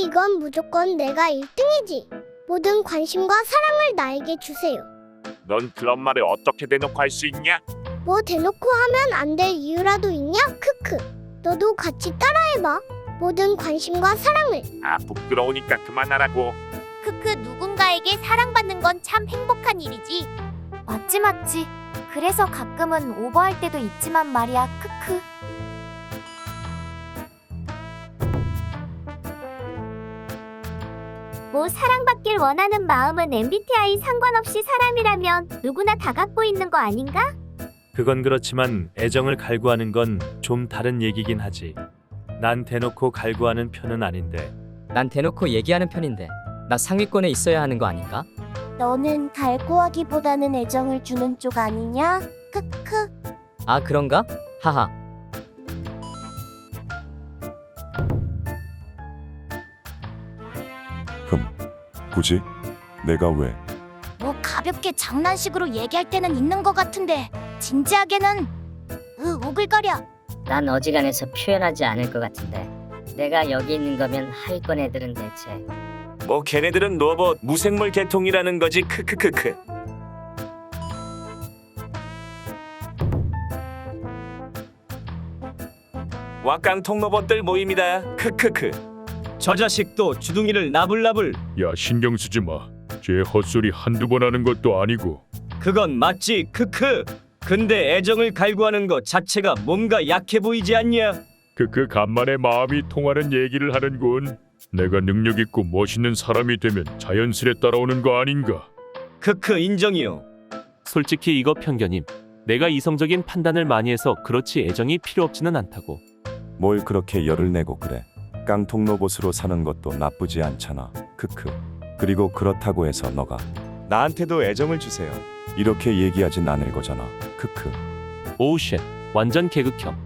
이건 무조건 내가 1등이지. 모든 관심과 사랑을 나에게 주세요. 넌 그런 말을 어떻게 대놓고 할 수 있냐? 뭐 대놓고 하면 안 될 이유라도 있냐? 크크. 너도 같이 따라해봐. 모든 관심과 사랑을. 아 부끄러우니까 그만하라고. 크크 누군가에게 사랑받는 건 참 행복한 일이지. 맞지 맞지. 그래서 가끔은 오버할 때도 있지만 말이야. 크크. 뭐 사랑받길 원하는 마음은 MBTI 상관없이 사람이라면 누구나 다 갖고 있는 거 아닌가? 그건 그렇지만 애정을 갈구하는 건 좀 다른 얘기긴 하지. 난 대놓고 갈구하는 편은 아닌데. 난 대놓고 얘기하는 편인데 나 상위권에 있어야 하는 거 아닌가? 너는 갈구하기보다는 애정을 주는 쪽 아니냐? 크크. 아 그런가? 하하 굳이? 내가 왜? 뭐 가볍게 장난식으로 얘기할 때는 있는 것 같은데 진지하게는 으 오글거려. 난 어지간해서 표현하지 않을 것 같은데 내가 여기 있는 거면 하위권 애들은 대체 뭐 걔네들은 로봇 무생물 계통이라는 거지 크크크크 왁깡통 로봇들 모입니다 크크크 저 자식도 주둥이를 나불나불 야 신경 쓰지 마. 쟤 헛소리 한두 번 하는 것도 아니고 그건 맞지 크크 근데 애정을 갈구하는 것 자체가 뭔가 약해 보이지 않냐 그 그 간만에 마음이 통하는 얘기를 하는군. 내가 능력 있고 멋있는 사람이 되면 자연스레 따라오는 거 아닌가? 크크 인정이요 솔직히 이거 편견임. 내가 이성적인 판단을 많이 해서 그렇지 애정이 필요 없지는 않다고. 뭘 그렇게 열을 내고 그래? 깡통 로봇으로 사는 것도 나쁘지 않잖아. 크크. 그리고 그렇다고 해서 너가 나한테도 애정을 주세요 이렇게 얘기하진 않을 거잖아. 크크. 오우 쉣. 완전 개극혐.